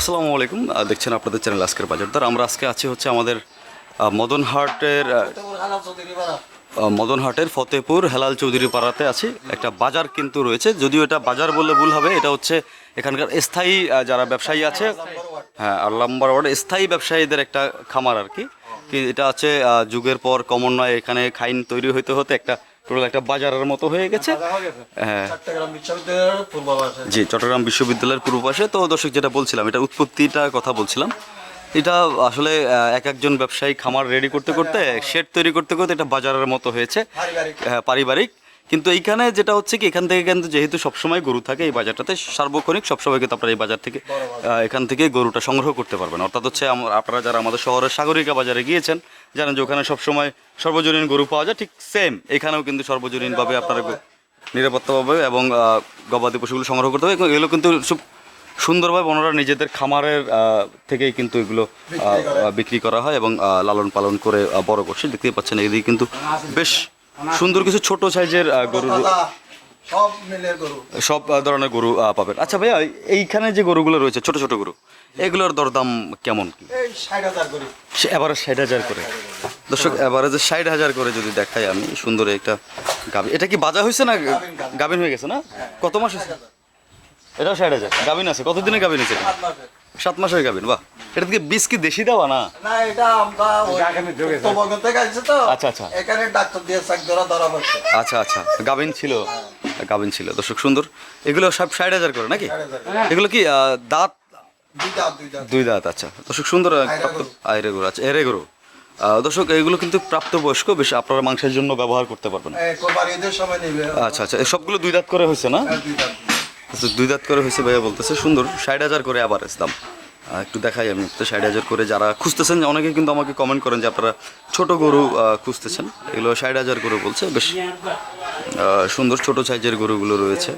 আসসালামু আলাইকুম। দেখছেন আপনাদের চ্যানেল আজকের বাজারদার আমরা আজকে আছি হচ্ছে আমাদের মদনহাটের মদনহাটের ফতেপুর হেলাল চৌধুরী পাড়াতে আছি। একটা বাজার কিন্তু রয়েছে। যদিও এটা বাজার বললে ভুল হবে, এটা হচ্ছে এখানকার স্থায়ী যারা ব্যবসায়ী আছে হ্যাঁ আর নাম্বার ওয়ার্ড স্থায়ী ব্যবসায়ীদের একটা খামার আর কি। কি, এটা আছে যুগের পর ক্রমান্বয়ে এখানে খাইন তৈরি হইতে হতে একটা টোটাল একটা বাজারের মতো হয়ে গেছে। হ্যাঁ জি চট্টগ্রাম বিশ্ববিদ্যালয়ের পূর্ব পাশে তো দর্শক যেটা বলছিলাম এটা উৎপত্তিটা কথা বলছিলাম। এটা আসলে এক একজন ব্যবসায়ী খামার রেডি করতে করতে শেড তৈরি করতে করতে এটা বাজারের মতো হয়েছে। হ্যাঁ, পারিবারিক। কিন্তু এইখানে যেটা হচ্ছে কি, এখান থেকে কিন্তু যেহেতু সবসময় গরু থাকে এই বাজারটাতে, সার্বক্ষণিক সবসময় কিন্তু আপনারা এই বাজার থেকে এখান থেকে গরুটা সংগ্রহ করতে পারবেন। অর্থাৎ হচ্ছে আম- আপনারা যারা আমাদের শহরের সাগরিকা বাজারে গিয়েছেন, জানেন যে ওখানে সবসময় সর্বজনীন গরু পাওয়া যায়, ঠিক সেম এখানেও কিন্তু সর্বজনীনভাবে আপনারা নিরাপত্তাভাবে এবং গবাদি পশুগুলো সংগ্রহ করতে হবে এবং এগুলো কিন্তু খুব সুন্দরভাবে ওনারা নিজেদের খামারের থেকেই কিন্তু এগুলো বিক্রি করা হয় এবং লালন পালন করে বড় করছে। দেখতেই পাচ্ছেন, এদিকে কিন্তু বেশ সুন্দর কিছু ছোট সাইজের গরুর সব গরু। সব ধরনের গরু পাবেন। আচ্ছা ভাইয়া এইখানে যে গরুগুলো রয়েছে ছোট ছোট গরু এগুলোর দরদাম কেমন কি? গরু এবারে ষাট হাজার করে। দর্শক এবারে যে ষাট হাজার করে যদি দেখাই আমি সুন্দর একটা গাভি। এটা কি বাজা হয়েছে না গাভীন, গাভীন। গাভিন হয়ে গেছে না? কত মাস হয়েছে? এটাও ষাট হাজার। গাভিন আছে। কতদিনে গাভিন আছে? সাত মাস হয়ে গাভিন বাহ। এটা থেকে বীজ কি দেশি দেওয়া না? না এটা আমরা উত্তরবঙ্গ থেকে আসছে তো। আচ্ছা, আচ্ছা। এখানে ডাক্তার দিয়ে চাক ধরা ধরা পড়ছে আচ্ছা আচ্ছা। গাভিন ছিল গাভিন ছিল। দর্শক সুন্দর। এগুলো সব ষাট হাজার করে নাকি? এগুলো কি দাঁত? দুই দাঁত আচ্ছা। দর্শক সুন্দর। আয়রে গরু। আচ্ছা এরে গরু। দর্শক এগুলো কিন্তু প্রাপ্তবয়স্ক বেশ আপনারা মাংসের জন্য ব্যবহার করতে পারবেন। এই সময় নিবে। আচ্ছা আচ্ছা। সবগুলো দুই দাঁত করে হয়েছে না? হ্যাঁ, দুই দাঁত। আচ্ছা, দুই দাঁত করে হয়েছে ভাইয়া বলতেছে সুন্দর ষাট হাজার করে আবার দাম। একটু দেখাই আমি তো ষাট হাজার করে যারা খুঁজতেছেন অনেকে কিন্তু আমাকে কমেন্ট করেন যে আপনারা ছোট গরু খুঁজতেছেন। এগুলো ষাট হাজার করে বলছে বেশ সুন্দর ছোট সাইজের গরুগুলো রয়েছে।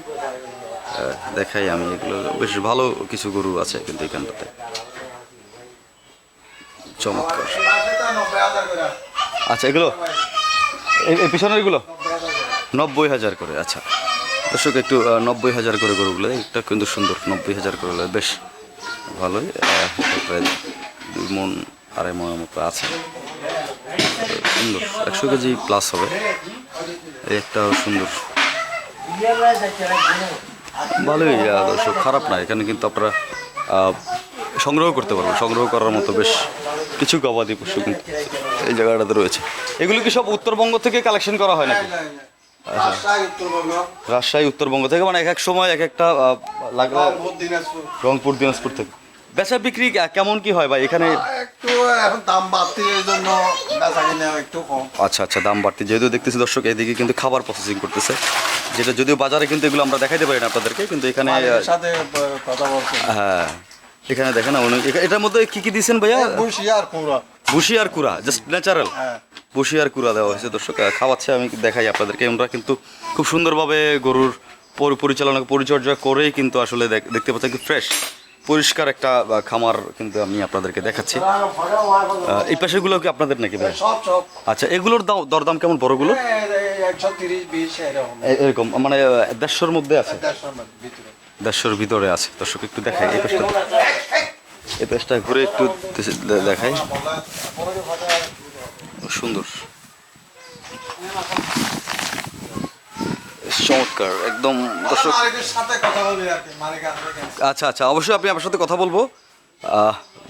দেখাই আমি এগুলো বেশ ভালো কিছু গরু আছে কিন্তু এখানটাতে। চমৎকার। আচ্ছা এগুলো পিছনের এগুলো? নব্বই হাজার করে আচ্ছা। দর্শক, একটু নব্বই হাজার করে গরুগুলো এটা কিন্তু সুন্দর নব্বই হাজার করে বেশ ভালোই দুই মন, আড়াই মনের মতো আছে। সুন্দর, একশো কেজি প্লাস হবে। এই একটা সুন্দর। ভালোই দর্শক, খারাপ না, এখানে কিন্তু আপনারা সংগ্রহ করতে পারবেন। সংগ্রহ করার মতো বেশ কিছু গবাদি পশু কিন্তু এই জায়গাটাতে রয়েছে। এগুলো কি সব উত্তরবঙ্গ থেকে কালেকশন করা হয় নাকি? রাজশাহী উত্তরবঙ্গ। থেকে মানে এক এক সময় এক একটা লাগলে রংপুর, দিনাজপুর। থেকে। বেচা বিক্রি কেমন কি হয় ভাই এখানে? একটু এখন দাম বাড়তি এই জন্য বেচা কিনে একটু কম। আচ্ছা আচ্ছা দাম বাড়তি। যেহেতু দেখতেছি দর্শক এদিকে কিন্তু খাবার প্রসেসিং করতেছে। যেটা যদিও বাজারে কিন্তু এগুলো আমরা দেখাইতে পারি না আপনাদেরকে কিন্তু এখানে সাথে কথা বলছে। হ্যাঁ এখানে দেখেন এটার মধ্যে কি কি দিয়েছেন ভাইয়া? আর বুশি আর কুড়া জাস্ট ন্যাচারাল বসি আর কুড়া দেওয়া হয়েছে দর্শক খাওয়াচ্ছে আমি দেখাই আপনাদেরকে। আমরা কিন্তু খুব সুন্দরভাবে গরুর পরিচালনা পরিচর্যা করেই কিন্তু আসলে দেখ- দেখতে পাচ্ছি কি ফ্রেশ পরিষ্কার একটা খামার কিন্তু আমি আপনাদেরকে দেখাচ্ছি। এই পাশেগুলো কি আপনাদের নাকি ভাই? আচ্ছা এগুলোর দাম দরদাম কেমন বড়গুলো? এরকম। মানে দেড়শোর মধ্যে আছে? দেড়শোর ভিতরে। দেড়শোর ভিতরে আছে দর্শক একটু দেখাই এই পাশটা। এই পাশটা ঘুরে একটু দেখাই। সুন্দর। চমৎকার, একদম দর্শক? আচ্ছা আচ্ছা অবশ্যই আপনি আমার সাথে কথা বলব।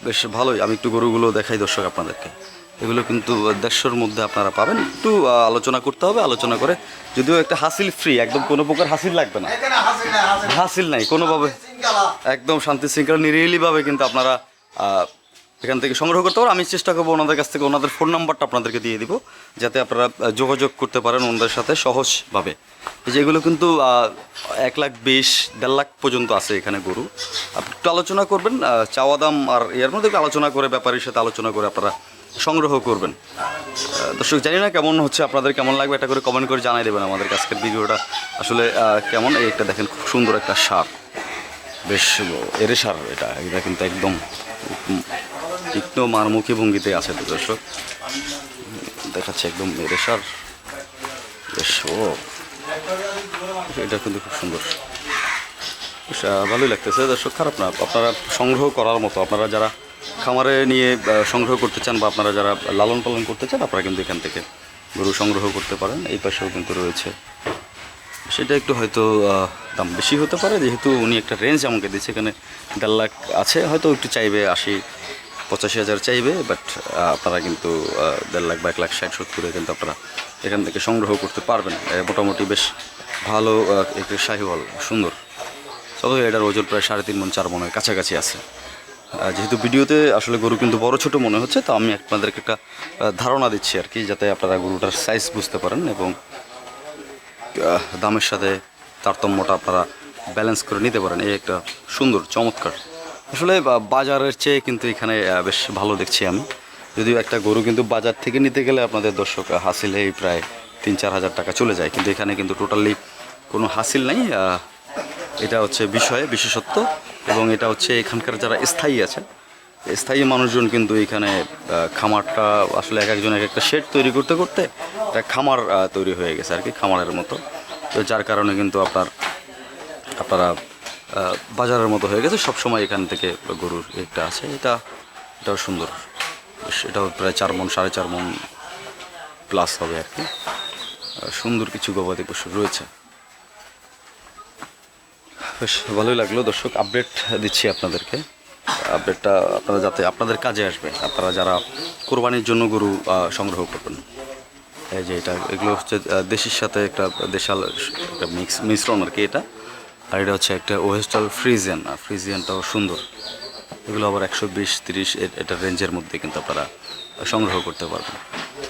বেশ ভালোই, আমি একটু গরুগুলো দেখাই দর্শক আপনাদেরকে। এগুলো কিন্তু দেড়শোর মধ্যে আপনারা পাবেন। একটু আলোচনা করতে হবে আলোচনা করে। যদিও একটা হাসিল ফ্রি একদম কোনো প্রকার হাসিল লাগবে না। হাসিল নাই কোনোভাবে। একদম শান্তি শৃঙ্খলা নিরিবিলিভাবে কিন্তু আপনারা এখান থেকে সংগ্রহ করতে পারেন। আমি চেষ্টা করব ওনাদের কাছ থেকে ওনাদের ফোন নাম্বারটা আপনাদেরকে দিয়ে দিব যাতে আপনারা যোগাযোগ করতে পারেন ওনাদের সাথে সহজভাবে। এই যে এগুলো কিন্তু এক লাখ বিশ দেড় লাখ পর্যন্ত আছে এখানে গরু। আপনি একটু আলোচনা করবেন চাওয়া দাম আর এর মধ্যে একটু আলোচনা করে ব্যাপারীর সাথে আলোচনা করে আপনারা সংগ্রহ করবেন। দর্শক, জানি না কেমন হচ্ছে, আপনাদের কেমন লাগবে এটা করে কমেন্ট করে জানাই দেবেন আমাদের আজকের ভিডিওটা আসলে কেমন? এই একটা দেখেন, খুব সুন্দর একটা সার। বেশ এরে সার এটা। এটা কিন্তু একদম তীক্ষ্ণ মারমুখী ভঙ্গিতে আছে তো দর্শক। দেখাচ্ছে একদম এরে সার। বেশ, ও। এটা কিন্তু খুব সুন্দর। ভালোই লাগতেছে দর্শক, খারাপ না। আপনারা সংগ্রহ করার মতো, আপনারা যারা খামারে নিয়ে সংগ্রহ করতে চান বা আপনারা যারা লালন পালন করতে চান, আপনারা কিন্তু এখান থেকে গরু সংগ্রহ করতে পারেন। এই পাশেও কিন্তু রয়েছে। সেটা একটু হয়তো দাম বেশি হতে পারে, যেহেতু উনি একটা রেঞ্জ আমাকে দিচ্ছে এখানে দেড় লাখ আছে, হয়তো একটু চাইবে, আশি, পঁচাশি হাজার চাইবে বাট আপনারা কিন্তু দেড় লাখ বা এক লাখ ষাট, সত্তরে কিন্তু আপনারা এখান থেকে সংগ্রহ করতে পারবেন। মোটামুটি বেশ ভালো একটু শাহিওয়াল সুন্দর। তবে এটার ওজন প্রায় সাড়ে তিন মন চার মনের কাছাকাছি আছে। যেহেতু ভিডিওতে আসলে গরু কিন্তু বড় ছোট মনে হচ্ছে, তো আমি আপনাদেরকে একটা ধারণা দিচ্ছি আর কি, যাতে আপনারা গরুটার সাইজ বুঝতে পারেন এবং দামের সাথে তারতম্যটা আপনারা ব্যালেন্স করে নিতে পারেন। এই একটা সুন্দর, চমৎকার। আসলে বাজারের চেয়ে কিন্তু এখানে বেশ ভালো দেখছি আমি। যদিও একটা গরু কিন্তু বাজার থেকে নিতে গেলে আপনাদের দর্শক হাসিলেই প্রায় তিন চার হাজার টাকা চলে যায়, কিন্তু এখানে কিন্তু টোটালি কোনো হাসিল নাই এটা হচ্ছে বিষয়ে বিশেষত্ব এবং এটা হচ্ছে এখানকার যারা স্থায়ী আছেন স্থায়ী মানুষজন কিন্তু এখানে খামারটা আসলে এক একজন এক একটা শেড তৈরি করতে করতে একটা খামার তৈরি হয়ে গেছে আর কি, খামারের মতো। তো যার কারণে কিন্তু আপনার, আপনারা বাজারের মতো হয়ে গেছে। সব সময় এখান থেকে গরুর একটা আছে। এটা, এটাও সুন্দর। এটাও প্রায় চার মন, সাড়ে চার মন প্লাস হবে আর কি। সুন্দর কিছু গবাদি পশু রয়েছে। বেশ ভালোই লাগল। দর্শক আপডেট দিচ্ছি আপনাদেরকে। আপডেটটা আপনারা যাতে আপনাদের কাজে আসবে, আপনারা যারা কোরবানির জন্য গরু সংগ্রহ করবেন। এই যে এটা, এগুলো হচ্ছে দেশির সাথে একটা দেশাল, একটা মিক্স মিশ্রণ আর কি এটা। আর এটা হচ্ছে একটা ওয়েস্টাল ফ্রিজিয়ান। আর ফ্রিজিয়ানটাও সুন্দর। এগুলো আবার একশো বিশ, তিরিশ এটা রেঞ্জের মধ্যে কিন্তু আপনারা সংগ্রহ করতে পারবেন।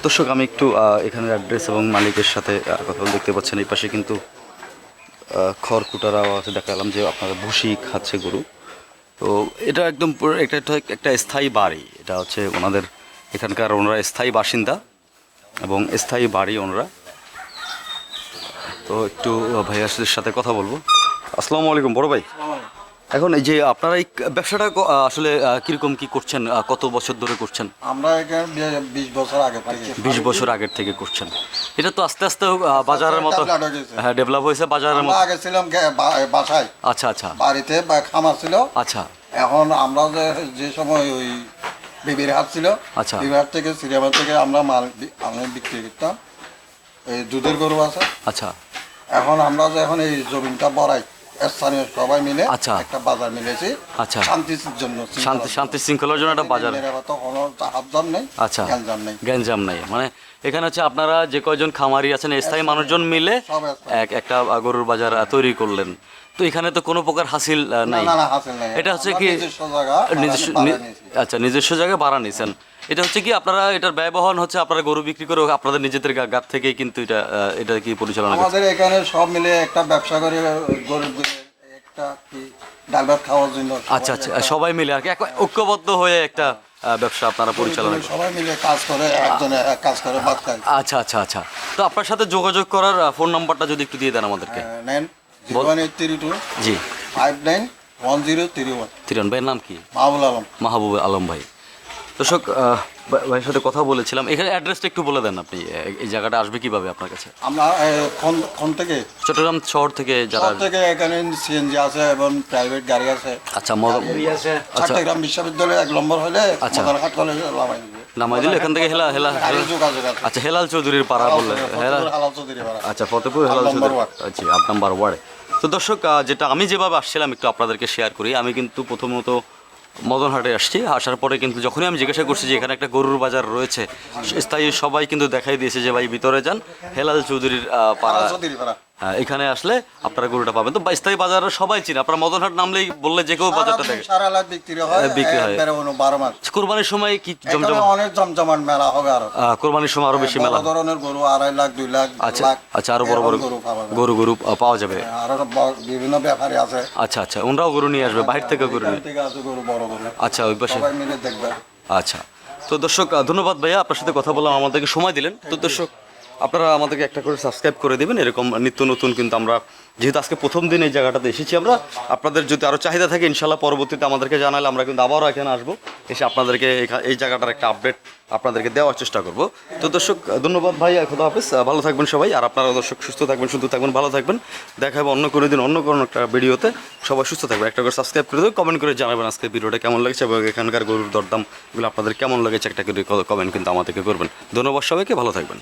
দর্শক, আমি একটু এখানের অ্যাড্রেস এবং মালিকের সাথে কথা দেখতে পাচ্ছেন। এই পাশে কিন্তু খড়কুটারাও আছে দেখালাম যে আপনারা ভুসি খাচ্ছে গরু। তো এটা একদম এটা একটা একটা স্থায়ী বাড়ি। এটা হচ্ছে ওনাদের এখানকার ওনারা স্থায়ী বাসিন্দা এবং স্থায়ী বাড়ি ওনারা। তো একটু ভাইয়াসদের সাথে কথা বলব। আসসালামু আলাইকুম, বড় ভাই। এখন এই যে আপনারা এই ব্যবসাটা আসলে কীরকম কি করছেন কত বছর ধরে করছেন? আমরা বিশ বছর আগে থেকে বিশ বছর আগের থেকে করছেন। এটা তো আস্তে আস্তে বাজারের মতো হয়ে ডেভেলপ হয়েছে বাজারের মতো। আগে ছিলাম বাসায়। আচ্ছা আচ্ছা। বাড়িতে খামার ছিল। আচ্ছা। এখন আমরা যে যে সময় ওই বিবির হাট ছিল আচ্ছা। বিবির হাট থেকে সিরিয়াবাদ থেকে আমরা মাল আমি বিক্রি করতাম। এই দুধের গরু আছে। আচ্ছা। এখন আমরা যে এখন এই জমিনটা বড়াই। স্থানীয় সবাই মিলে আচ্ছা। একটা বাজার মিলেছি। আচ্ছা। শান্তির জন্য শান্তি শান্তি শৃঙ্খলার জন্য একটা বাজার। কোনো হাবজাম নেই আচ্ছা। গ্যাঞ্জাম নেই। গ্যাঞ্জাম নাই। মানে এখানে হচ্ছে আপনারা যে কয়জন খামারি আছেন স্থায়ী মানুষজন মিলে এক একটা গরুর বাজার তৈরি করলেন। তো এখানে তো কোনো প্রকার হাসিল নাই। এটা হচ্ছে কি নিজস্ব। আচ্ছা নিজস্ব জায়গায় ভাড়া নিছেন এটা হচ্ছে কি আপনারা এটার ব্যয়বহন হচ্ছে আপনারা গরু বিক্রি করে আপনাদের নিজেদের গা- গাত থেকেই কিন্তু এটা এটা কি পরিচালনা আমাদের এখানে সব মিলে একটা ব্যবসা করে গরিব একটা কি ডাল ভাত খাওয়ার জন্য সবাই আচ্ছা আচ্ছা সবাই মিলে আর কি ঐক্যবদ্ধ হয়ে একটা ব্যবসা আপনারা পরিচালনা সবাই মিলে কাজ করে একজনে এক কাজ করে ভাত খায়। আচ্ছা আচ্ছা আচ্ছা। তো আপনার সাথে যোগাযোগ করার ফোন নাম্বারটা যদি একটু দিয়ে দেন আমাদেরকে। Nine one eight three two জি। Five nine one zero three one. তিরন ভাইয়ের নাম কি? মাহবুল আলম। মাহবুব আলম ভাই। দর্শক ভাইয়ের সাথে কথা বলেছিলাম। এখানে অ্যাড্রেসটা একটু বলে দেন আপনি এই জায়গাটা আসবে কীভাবে আপনার কাছে? আমরা কোন কোন থেকে? চট্টগ্রাম শহর থেকে যারা থেকে এখানে সিএনজি আছে এবং প্রাইভেট গাড়ি আছে। আচ্ছা আচ্ছা। চট্টগ্রাম বিশ্ববিদ্যালয়ে এক নম্বর হলে আচ্ছা। মদারহাট কলেজে নামাই দিলে এখান থেকে হেলা হেলা আচ্ছা হেলাল চৌধুরীর পাড়া বললেন। হালাল চৌধুরী পাড়া। আচ্ছা ফতেপুর হেলাল চৌধুরী। আচ্ছা আট নাম্বার ওয়ার্ডে। তো দর্শক যেটা আমি যেভাবে আসছিলাম একটু আপনাদেরকে শেয়ার করি। আমি কিন্তু প্রথমত মদনহাটে আসছি। আসার পরে কিন্তু যখনই আমি জিজ্ঞাসা করছি যে এখানে একটা গরুর বাজার রয়েছে, স্থায়ী সবাই কিন্তু দেখাই দিয়েছে যে ভাই ভিতরে যান। হেলাল চৌধুরীর পাড়া। হ্যাঁ, এখানে আসলে আপনারা গরুটা পাবেন। তো স্থায়ী বাজারে সবাই চিনে। আপনারা মদনহাট নামলেই বললে যে কেউ বাজারটা দেখে। সারা রাত বিক্রি হয় হ্যাঁ, বিক্রি হয়। বারো মাস। কোরবানির সময় কি জমজম অনেক জমজমাট মেলা হবে আরও। কোরবানির সময় আরও বেশি মেলা। ধরনের গরু আড়াই লাখ দুই লাখ আচ্ছা আচ্ছা আরও বড় বড় গরু গরু পাওয়া যাবে। আরও বিভিন্ন ব্যাপারী আছে। আচ্ছা আচ্ছা ওনারাও গরু নিয়ে আসবে বাহির থেকে গরু নিয়ে। আচ্ছা ওই পাশে। সবাই মিলে দেখবে। আচ্ছা তো দর্শক ধন্যবাদ ভাইয়া আপনার সাথে কথা বললাম আমাদেরকে সময় দিলেন। তো দর্শক আপনারা আমাদেরকে একটা করে সাবস্ক্রাইব করে দেবেন। এরকম নিত্য নতুন কিন্তু আমরা, যেহেতু আজকে প্রথম দিন এই জায়গাটাতে এসেছি আমরা, আপনাদের যদি আরও চাহিদা থাকে ইনশাল্লাহ পরবর্তীতে আমাদেরকে জানালে আমরা কিন্তু আবারও এখানে আসব। এসে আপনাদেরকে এই জায়গাটার একটা আপডেট আপনাদেরকে দেওয়ার চেষ্টা করব। তো দর্শক, ধন্যবাদ ভাই খোদা হাফিজ ভালো থাকবেন সবাই। আর আপনারা দর্শক, সুস্থ থাকবেন সুন্দর থাকবেন, ভালো থাকবেন। দেখা হবে অন্য কোনো দিন, অন্য কোনো একটা ভিডিওতে। সবাই সুস্থ থাকবেন। একটা করে সাবস্ক্রাইব করে দেবেন কমেন্ট করে জানাবেন আজকে ভিডিওটা কেমন লাগছে এবং এখানকার গরুর দরদাম এগুলো আপনাদের কেমন লেগেছে, একটা করে কমেন্ট কিন্তু আমাদেরকে করবেন। ধন্যবাদ সবাইকে, ভালো থাকবেন